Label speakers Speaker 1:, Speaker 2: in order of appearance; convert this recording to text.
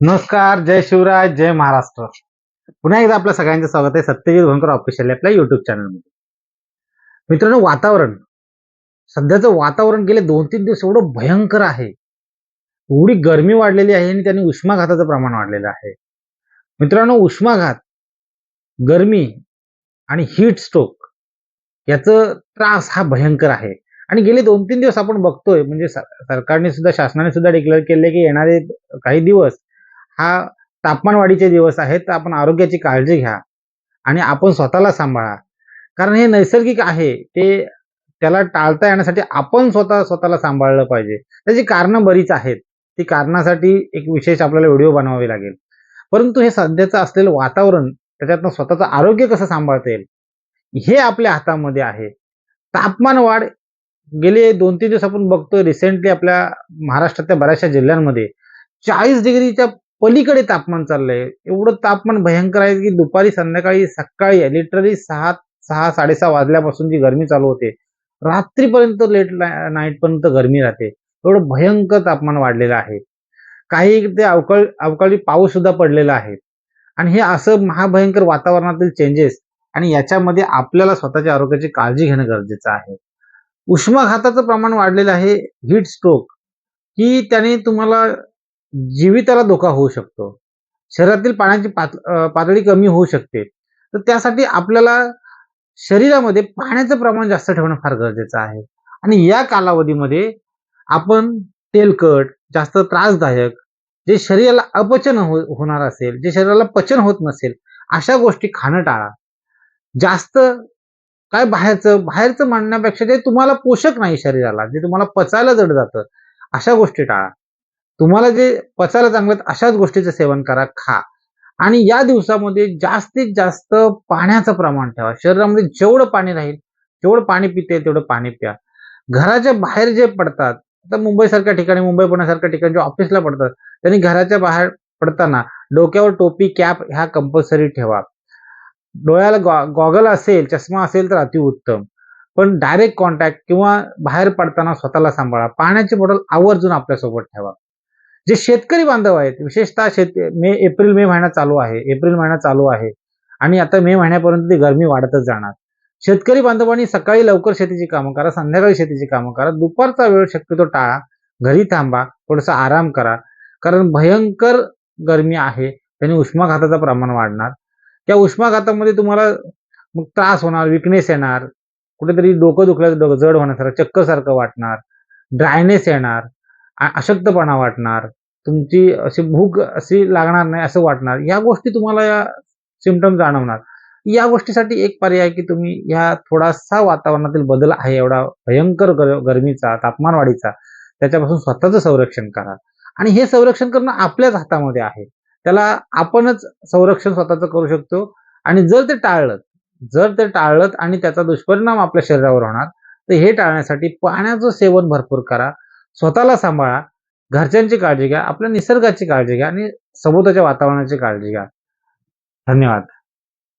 Speaker 1: नमस्कार जय शिवराज जय महाराष्ट्र. पुन्हा एकदा आपल्या सगळ्यांचं स्वागत आहे सत्यजित भंकर ऑफिशियल आपल्या युट्यूब चॅनलमध्ये मित्रांनो वातावरण. सध्याचं वातावरण गेले दोन तीन दिवस एवढं भयंकर आहे. एवढी गरमी वाढलेली आहे आणि त्याने उष्माघाताचं प्रमाण वाढलेलं आहे. मित्रांनो उष्माघात गरमी आणि हीट स्ट्रोक याचं त्रास हा भयंकर आहे. आणि गेले दोन तीन दिवस आपण बघतोय म्हणजे सरकारने सुद्धा शासनाने सुद्धा डिक्लेअर केले की येणारे काही दिवस हा तापमान वाढीचे दिवस आहेत तर आपण आरोग्याची काळजी घ्या आणि आपण स्वतःला सांभाळा. कारण हे नैसर्गिक आहे ते त्याला टाळता येण्यासाठी आपण स्वतः स्वतःला सांभाळलं पाहिजे. त्याची कारणं बरीच आहेत. ती कारणासाठी एक विशेष आपल्याला व्हिडिओ बनवावी लागेल. परंतु हे सध्याचं असलेलं वातावरण त्याच्यातनं स्वतःचं आरोग्य कसं सांभाळता येईल? हे आपल्या हातामध्ये आहे. तापमान वाढ गेले दोन तीन दिवस आपण बघतोय रिसेंटली आपल्या महाराष्ट्रातल्या बऱ्याचशा जिल्ह्यांमध्ये चाळीस डिग्रीच्या पलीकडे तापमान चाललंय. एवढं तापमान भयंकर आहे की दुपारी संध्याकाळी सकाळी लिटरली सहा सहा साडेसहा वाजल्यापासून जी गरमी चालू होते रात्रीपर्यंत लेट नाईट पर्यंत गरमी राहते. एवढं भयंकर तापमान वाढलेलं आहे. काही ते अवकाळी अवकाळी पाऊस सुद्धा पडलेला आहे. आणि हे असं महाभयंकर वातावरणातील चेंजेस आणि याच्यामध्ये आपल्याला स्वतःच्या आरोग्याची काळजी घेणं गरजेचं आहे. उष्माघाताचं प्रमाण वाढलेलं आहे हीट स्ट्रोक की त्याने तुम्हाला जीविताला धोका होऊ शकतो. शरीरातील पाण्याची पात पातळी कमी होऊ शकते. तर त्यासाठी आपल्याला शरीरामध्ये पाण्याचं प्रमाण जास्त ठेवणं फार गरजेचं आहे. आणि या कालावधीमध्ये आपण तेलकट जास्त त्रासदायक जे शरीराला अपचन हो होणार असेल जे शरीराला पचन होत नसेल अशा गोष्टी खाणं टाळा. जास्त काय बाहेरचं बाहेरचं म्हणण्यापेक्षा जे तुम्हाला पोषक नाही शरीराला जे तुम्हाला पचायला जड जातं अशा गोष्टी टाळा. तुम्हाला जे पचायला चांगलं आहेत, अशाच गोष्टीचं सेवन करा खा. आणि या दिवसामध्ये जास्तीत जास्त पाण्याचं प्रमाण ठेवा. शरीरामध्ये जेवढं पाणी राहील जेवढं पाणी पिते तेवढं पाणी प्या. घराच्या बाहेर जे पडतात आता मुंबईसारख्या ठिकाणी मुंबई पुण्यासारख्या ठिकाणी जे ऑफिसला पडतात त्यांनी घराच्या बाहेर पडताना डोक्यावर टोपी कॅप ह्या कंपल्सरी ठेवा. डोळ्याला गॉ गॉगल असेल चष्मा असेल तर अतिउत्तम. पण डायरेक्ट कॉन्टॅक्ट किंवा बाहेर पडताना स्वतःला सांभाळा. पाण्याची बॉटल आवर्जून आपल्यासोबत ठेवा. जे शेतकरी बांधव आहेत विशेषतः शेत मे एप्रिल मे महिना चालू आहे एप्रिल महिना चालू आहे आणि आता मे महिन्यापर्यंत ती गरमी वाढतच जाणार. शेतकरी बांधवांनी सकाळी लवकर शेतीची कामं करा संध्याकाळी शेतीची कामं करा दुपारचा वेळ शक्यतो टाळा घरी थांबा थोडासा आराम करा कारण भयंकर गरमी आहे त्याने उष्माघाताचं प्रमाण वाढणार. त्या उष्माघातामध्ये तुम्हाला मग त्रास होणार विकनेस येणार कुठेतरी डोकं दुखल्याचं डोकं जड होण्यासारखं चक्कसारखं वाटणार ड्रायनेस येणार अशक्तपणा वाटणार तुमची अशी भूक अशी लागणार नाही असं वाटणार. या गोष्टी तुम्हाला या सिमटम जाणवणार. या गोष्टीसाठी एक पर्याय आहे की तुम्ही या थोडासा वातावरणातील बदल आहे एवढा भयंकर गर- गरमीचा तापमानवाढीचा त्याच्यापासून स्वतःचं संरक्षण करा. आणि हे संरक्षण करणं आपल्याच हातामध्ये आहे. त्याला आपणच संरक्षण स्वतःचं करू शकतो. आणि जर ते टाळलं जर ते टाळलं आणि त्याचा दुष्परिणाम आपल्या शरीरावर होणार तर हे टाळण्यासाठी पाण्याचं सेवन भरपूर करा. स्वतःला सांभाळा. घरच्यांची काळजी घ्या आपल्या निसर्गाची काळजी घ्या आणि सभोवताच्या वातावरणाची काळजी घ्या. धन्यवाद.